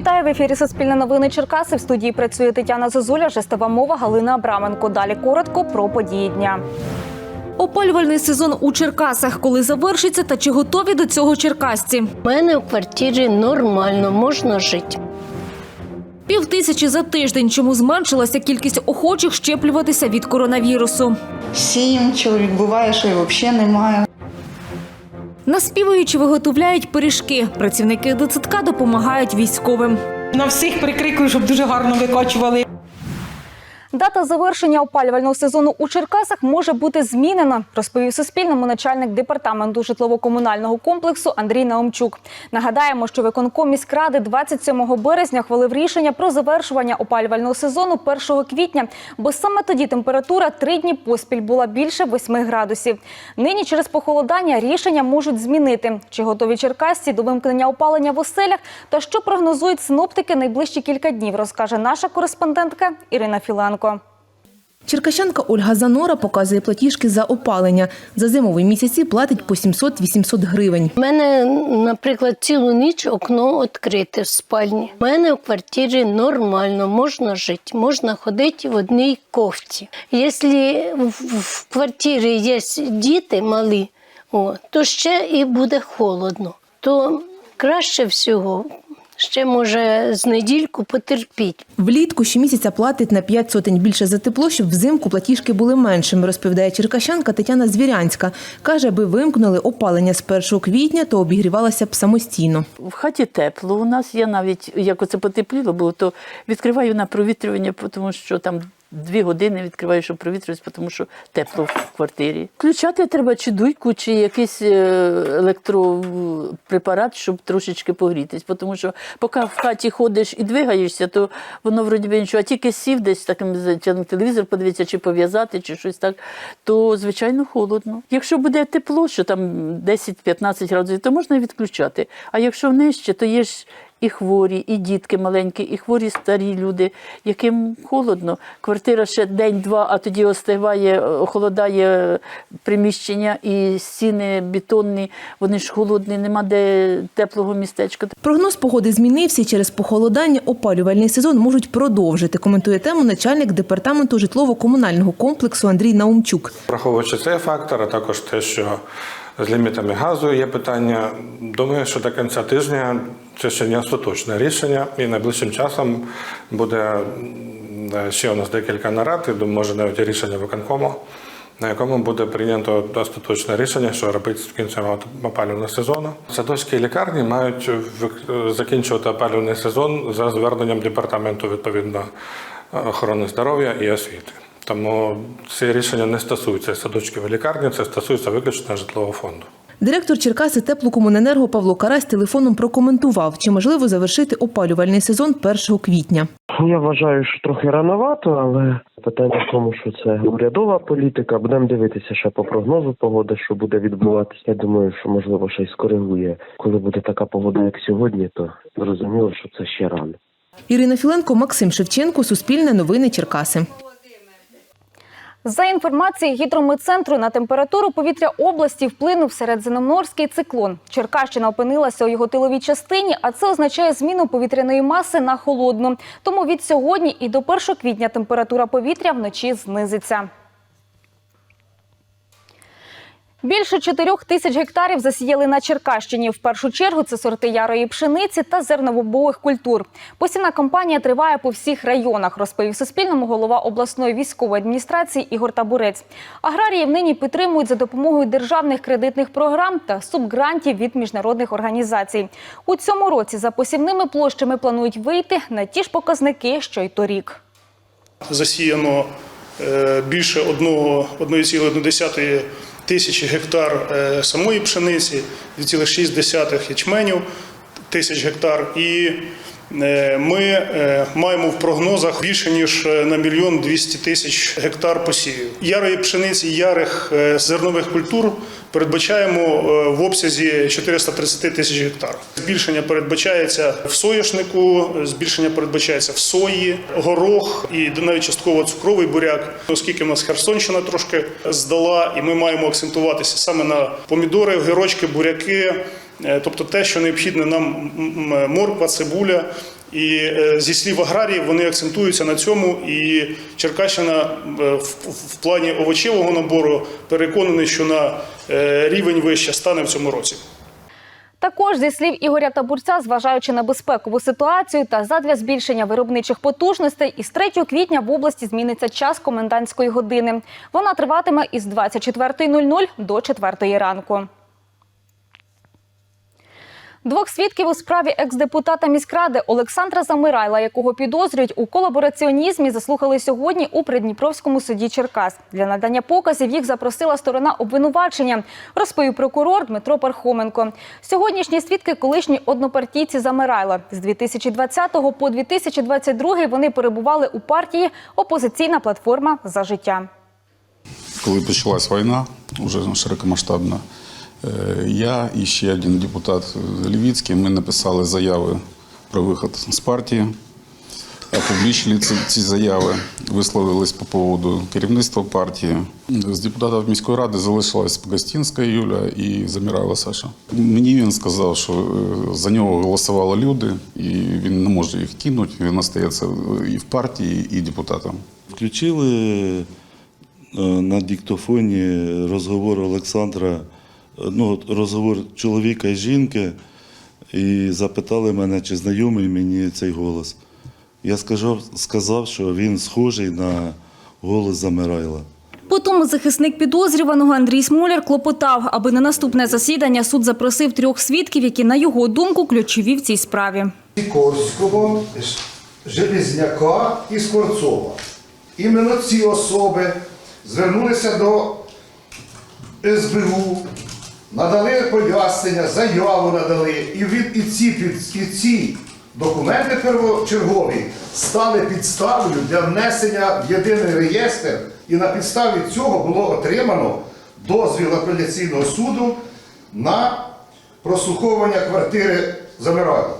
Вітаю в ефірі Суспільне новини Черкаси. В студії працює Тетяна Зозуля, жестова мова Галина Абраменко. Далі коротко про події дня. Опалювальний сезон у Черкасах, коли завершиться, та чи готові до цього черкасці? У мене в квартирі нормально, можна жити. Пів тисячі за тиждень. Чому зменшилася кількість охочих щеплюватися від коронавірусу? Сім чоловік буває, що і взагалі немає. Наспівуючи виготовляють пиріжки. Працівники дитсадка допомагають військовим. На всіх прикрикую, щоб дуже гарно викочували. Дата завершення опалювального сезону у Черкасах може бути змінена, розповів Суспільному начальник департаменту житлово-комунального комплексу Андрій Наумчук. Нагадаємо, що виконком міськради 27 березня хвалив рішення про завершування опалювального сезону 1 квітня, бо саме тоді температура три дні поспіль була більше 8 градусів. Нині через похолодання рішення можуть змінити. Чи готові черкасці до вимкнення опалення в оселях та що прогнозують синоптики найближчі кілька днів, розкаже наша кореспондентка Ірина Філенко. Черкащанка Ольга Занора показує платіжки за опалення. За зимові місяці платить по 700-800 гривень. У мене, наприклад, цілу ніч окно відкрите в спальні. У мене в квартирі нормально, можна жити, можна ходити в одній кофті. Якщо в- в квартирі є діти малі, то ще і буде холодно. То краще всього ще може з недільку потерпіть. Влітку щомісяця платить на 5 сотень більше за тепло, щоб взимку платіжки були меншими, розповідає черкащанка Тетяна Звірянська. Каже, аби вимкнули опалення з 1 квітня, то обігрівалася б самостійно. В хаті тепло у нас. Я навіть як оце потепліло було, то відкриваю на провітрювання, тому що там дві години відкриваю, щоб провітрюватися, тому що тепло в квартирі. Включати треба чи дуйку, чи якийсь е, електропрепарат, щоб трошечки погрітись. Тому що поки в хаті ходиш і двигаєшся, то воно вроді би нічого, а тільки сів десь таким чи телевізор подивитися, чи пов'язати, чи щось так, то звичайно холодно. Якщо буде тепло, що там 10-15 градусів, то можна відключати. А якщо нижче, то є ж і хворі, і дітки маленькі, і хворі старі люди, яким холодно. Квартира ще день-два, а тоді остигає, охолодає приміщення, і стіни бетонні, вони ж холодні, нема де теплого містечка. Прогноз погоди змінився через похолодання опалювальний сезон можуть продовжити, коментує тему начальник департаменту житлово-комунального комплексу Андрій Наумчук. Враховуючи цей фактор, а також те, що з лімітами газу є питання. Думаю, що до кінця тижня це ще не остаточне рішення, і найближчим часом буде ще у нас декілька нарад, і може навіть рішення виконкому, на якому буде прийнято остаточне рішення, що робити з кінцем опалювального сезону. Садочки лікарні мають вик- закінчувати опалювальний сезон за зверненням департаменту відповідно охорони здоров'я і освіти. Тому ці рішення не стосуються садочків і лікарні, це стосується виключно житлового фонду. Директор Черкаси теплокомуненерго Павло Карась телефоном прокоментував, чи можливо завершити опалювальний сезон 1 квітня. Я вважаю, що трохи рановато, але питання в тому, що це урядова політика. Будемо дивитися ще по прогнозу погоди, що буде відбуватися. Я думаю, що можливо ще й скоригує. Коли буде така погода, як сьогодні, то зрозуміло, що це ще рано. Ірина Філенко, Максим Шевченко, Суспільне новини Черкаси. За інформацією гідрометцентру, на температуру повітря області вплинув середземноморський циклон. Черкащина опинилася у його тиловій частині, а це означає зміну повітряної маси на холодну. Тому від сьогодні і до 1 квітня температура повітря вночі знизиться. Більше чотирьох тисяч гектарів засіяли на Черкащині. В першу чергу це сорти ярої пшениці та зерновобових культур. Посівна кампанія триває по всіх районах, розповів Суспільному голова обласної військової адміністрації Ігор Табурець. Аграріїв нині підтримують за допомогою державних кредитних програм та субгрантів від міжнародних організацій. У цьому році за посівними площами планують вийти на ті ж показники, що й торік. засіяно е, більше одного- 1,1 тисячі гектар е, самої пшениці, 2,6 ячменю тисяч гектар. І ми е, маємо в прогнозах більше ніж е, на мільйон 200 тисяч гектар посівів. Ярої пшениці, ярих е, зернових культур передбачаємо е, в обсязі 430 тисяч гектар. Збільшення передбачається в соняшнику, збільшення передбачається в сої, горох і навіть частково цукровий буряк. Оскільки в нас Херсонщина трошки здала, і ми маємо акцентуватися саме на помідори, огірочки, буряки. Е, Тобто те, що необхідне нам морква, цибуля І е, зі слів аграріїв вони акцентуються на цьому. І Черкащина е, в, плані овочевого набору переконаний, що на рівень вище стане в цьому році. Також зі слів Ігоря Табурця, зважаючи на безпекову ситуацію та задля збільшення виробничих потужностей, із 3 квітня в області зміниться час комендантської години. Вона триватиме із 24.00 до 4 ранку. Двох свідків у справі екс-депутата міськради Олександра Замирайла, якого підозрюють у колабораціонізмі, заслухали сьогодні у Придніпровському суді Черкас. Для надання показів їх запросила сторона обвинувачення, розповів прокурор Дмитро Пархоменко. Сьогоднішні свідки колишні однопартійці Замирайла. З 2020 по 2022 вони перебували у партії Опозиційна платформа за життя. Коли почалась війна, вже широкомасштабна, я і ще один депутат Лівіцький, ми написали заяви про виход з партії, опублічили ці, ці заяви, висловились по поводу керівництва партії. З депутатів міської ради залишилась Погостінська Юля і Замірайла Саша. Мені він сказав, що е, за нього голосували люди, і він не може їх кинути, він остається і в партії, і депутатом. Включили е, на диктофоні розговор Олександра, е, ну, розговор чоловіка і жінки, і запитали мене, чи знайомий мені цей голос. Я сказав, сказав, що він схожий на голос Замирайла. Потім захисник підозрюваного Андрій Смоляр клопотав, аби на наступне засідання суд запросив трьох свідків, які, на його думку, ключові в цій справі. Сікорського, Железняка і Скворцова. Іменно ці особи звернулися до СБУ, надали пояснення, заяву надали, і, від, і, ці, і ці документи первочергові стали підставою для внесення в єдиний реєстр, і на підставі цього було отримано дозвіл апеляційного суду на прослуховування квартири Замирайла.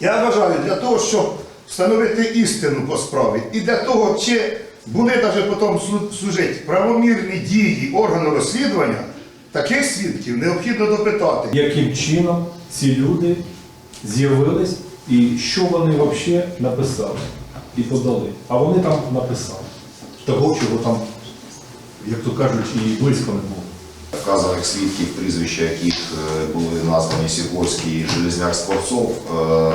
Я вважаю, для того, щоб встановити істину по справі, і для того, чи були навіть потім слу- служити правомірні дії органу розслідування, таких свідків необхідно допитати. яким чином ці люди з'явились і що вони взагалі написали і подали. А вони там написали. Того, чого там, як то кажуть, і близько не було. Вказаних свідків, прізвища яких е, були названі Сікорський і Железняк Скворцов, е,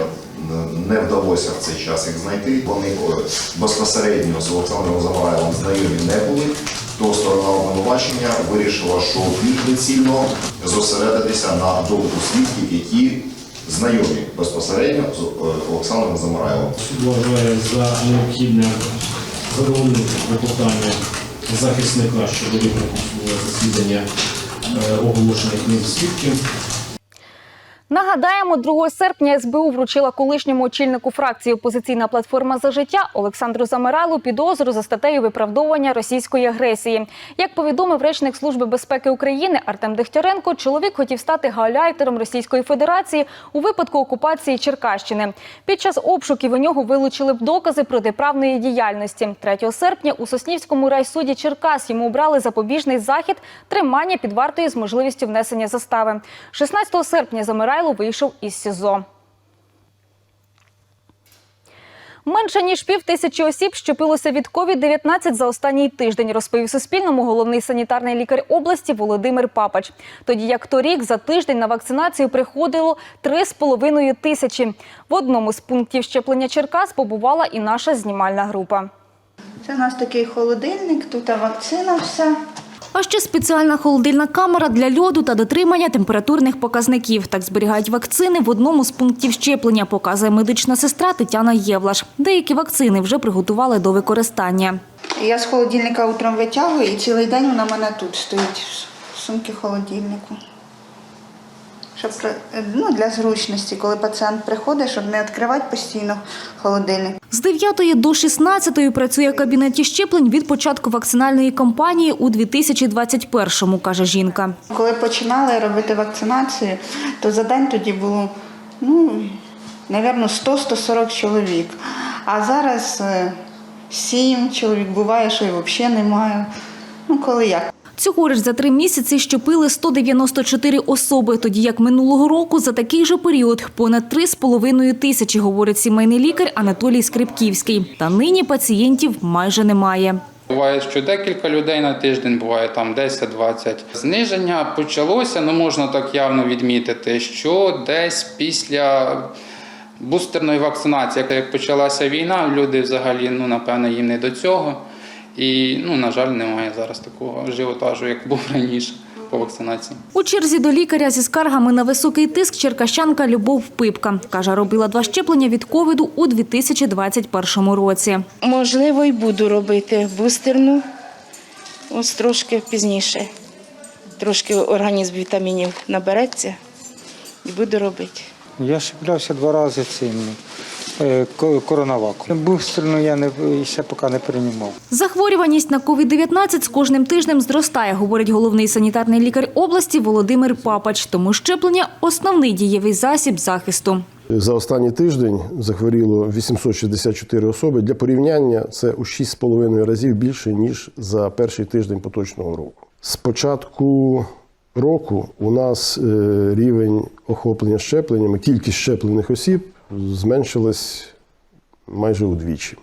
не вдалося в цей час їх знайти. Вони е, безпосередньо з Олександром Замараєвим знайомі не були. То сторона обвинувачення вирішила, що більш доцільно зосередитися на допиту свідків, які знайомі безпосередньо з е, Олександром Замараєвим. Суд вважає за необхідне задовольнити клопотання захисника щодо судового засідання е, оголошених ним свідків. Нагадаємо, 2 серпня СБУ вручила колишньому очільнику фракції Опозиційна платформа за життя Олександру Замирайлу підозру за статтею виправдовування російської агресії. Як повідомив речник Служби безпеки України Артем Дегтяренко, чоловік хотів стати гауляйтером Російської Федерації у випадку окупації Черкащини. Під час обшуків у нього вилучили б докази протиправної діяльності. 3 серпня у Соснівському райсуді Черкас йому обрали запобіжний захід тримання під вартою з можливістю внесення застави. 16 серпня Замирайло вийшов із СІЗО. Менше ніж пів тисячі осіб щепилося від COVID-19 за останній тиждень, розповів Суспільному головний санітарний лікар області Володимир Папач. Тоді як торік за тиждень на вакцинацію приходило 3,5 тисячі. В одному з пунктів щеплення Черкас побувала і наша знімальна група. Це у нас такий холодильник, тут вакцина вся. А ще спеціальна холодильна камера для льоду та дотримання температурних показників. Так зберігають вакцини в одному з пунктів щеплення, показує медична сестра Тетяна Євлаш. Деякі вакцини вже приготували до використання. Я з холодильника утром витягую і цілий день вона в мене тут стоїть в сумці холодильнику. Щоб ну, для зручності, коли пацієнт приходить, щоб не відкривати постійно холодильник. З 9 до 16 працює в кабінеті щеплень від початку вакцинальної кампанії у 2021-му, каже жінка. Коли починали робити вакцинацію, то за день тоді було, ну, мабуть, 100-140 чоловік. А зараз е, 7 чоловік буває, що і взагалі немає. Ну, коли як. Цьогоріч за три місяці щепили 194 особи, тоді як минулого року за такий же період понад 3,5 тисячі, говорить сімейний лікар Анатолій Скрипківський. Та нині пацієнтів майже немає. Буває, що декілька людей на тиждень, буває там 10-20. Зниження почалося, ну можна так явно відмітити, що десь після бустерної вакцинації, як почалася війна, люди взагалі, ну напевно, їм не до цього. І, ну, на жаль, немає зараз такого ажіотажу, як був раніше по вакцинації. У черзі до лікаря зі скаргами на високий тиск черкащанка Любов Пипка. Каже, робила два щеплення від ковіду у 2021 році. Можливо, і буду робити бустерну. Ось трошки пізніше. Трошки організм вітамінів набереться і буду робити. Я щеплявся два рази цим е, ко- коронаваком. Бустерну я не, ще поки не приймав. Захворюваність на COVID-19 з кожним тижнем зростає, говорить головний санітарний лікар області Володимир Папач. Тому щеплення – основний дієвий засіб захисту. За останній тиждень захворіло 864 особи. Для порівняння це у 6,5 разів більше, ніж за перший тиждень поточного року. З початку року у нас е, рівень охоплення щепленнями, кількість щеплених осіб зменшилась майже удвічі.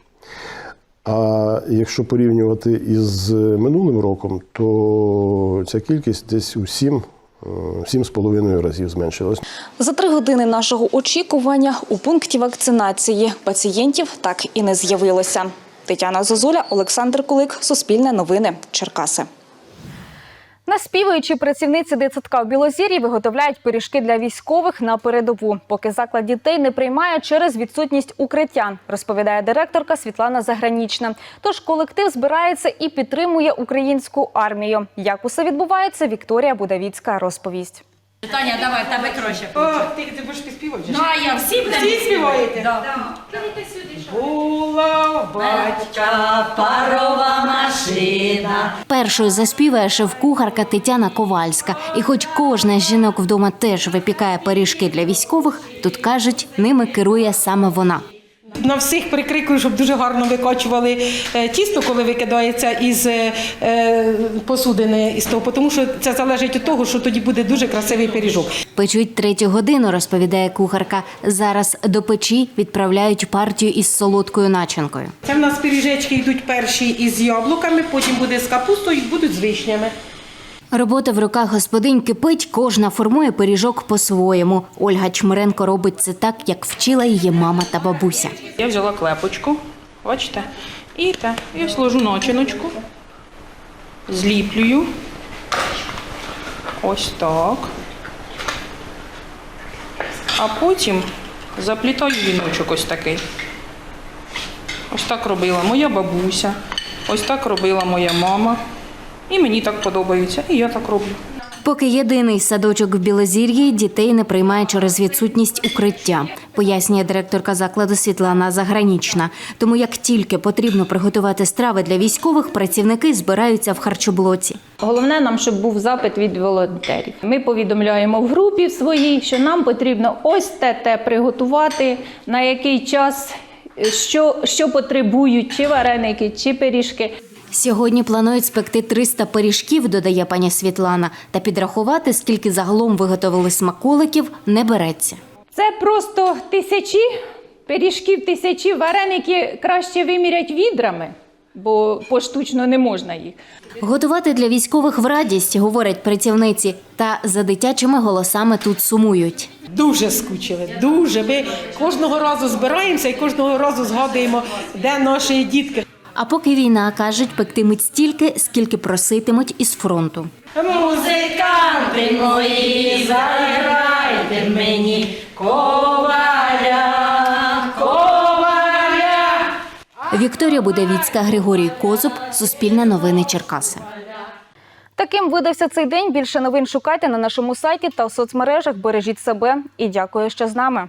А якщо порівнювати із минулим роком, то ця кількість десь у 7, е, 7,5 разів зменшилась. За три години нашого очікування у пункті вакцинації пацієнтів так і не з'явилося. Тетяна Зозуля, Олександр Кулик, Суспільне новини, Черкаси. Наспівуючи працівниці дитсадка в Білозір'ї виготовляють пиріжки для військових на передову, поки заклад дітей не приймає через відсутність укриття, розповідає директорка Світлана Загранічна. Тож колектив збирається і підтримує українську армію. Як усе відбувається, Вікторія Будавіцька розповість. Таня, давай, тебе краще. О, ти, ти будеш співати? Ну, а я всі будемо Всі співаєте? Да. Була в батька парова машина. Першою заспіває шеф-кухарка Тетяна Ковальська. І хоч кожна з жінок вдома теж випікає пиріжки для військових, тут кажуть, ними керує саме вона. На всіх прикрикую, щоб дуже гарно викачували е, тісто, коли викидається із е, е, посудини із того, тому що це залежить від того, що тоді буде дуже красивий пиріжок. Печуть третю годину, розповідає кухарка. Зараз до печі відправляють партію із солодкою начинкою. Це в нас пиріжечки йдуть перші із яблуками, потім буде з капустою, будуть з вишнями. Робота в руках господинь кипить, кожна формує пиріжок по-своєму. Ольга Чмиренко робить це так, як вчила її мама та бабуся. Я взяла клепочку, бачите, і те, я сложу начиночку, зліплюю. Ось так. А потім заплітаю віночок ось такий. Ось так робила моя бабуся, ось так робила моя мама. І мені так подобається, і я так роблю. Поки єдиний садочок в Білозір'ї дітей не приймає через відсутність укриття, пояснює директорка закладу Світлана Загранічна. Тому як тільки потрібно приготувати страви для військових, працівники збираються в харчоблоці. Головне нам, щоб був запит від волонтерів. Ми повідомляємо в групі своїй, що нам потрібно ось те те приготувати, на який час, що, що потребують, чи вареники, чи пиріжки. Сьогодні планують спекти 300 пиріжків, додає пані Світлана, та підрахувати, скільки загалом виготовили смаколиків, не береться. Це просто тисячі пиріжків, тисячі вареники краще вимірять відрами, бо поштучно не можна їх. Готувати для військових в радість, говорять працівниці, та за дитячими голосами тут сумують. Дуже скучили, дуже. Ми кожного разу збираємося і кожного разу згадуємо, де наші дітки. А поки війна, кажуть, пектимуть стільки, скільки проситимуть із фронту. Музиканти мої, заграйте мені коваля, коваля. Вікторія Будавіцька, Григорій Козуб, Суспільне новини Черкаси. Таким видався цей день. Більше новин шукайте на нашому сайті та в соцмережах. Бережіть себе і дякую, що з нами.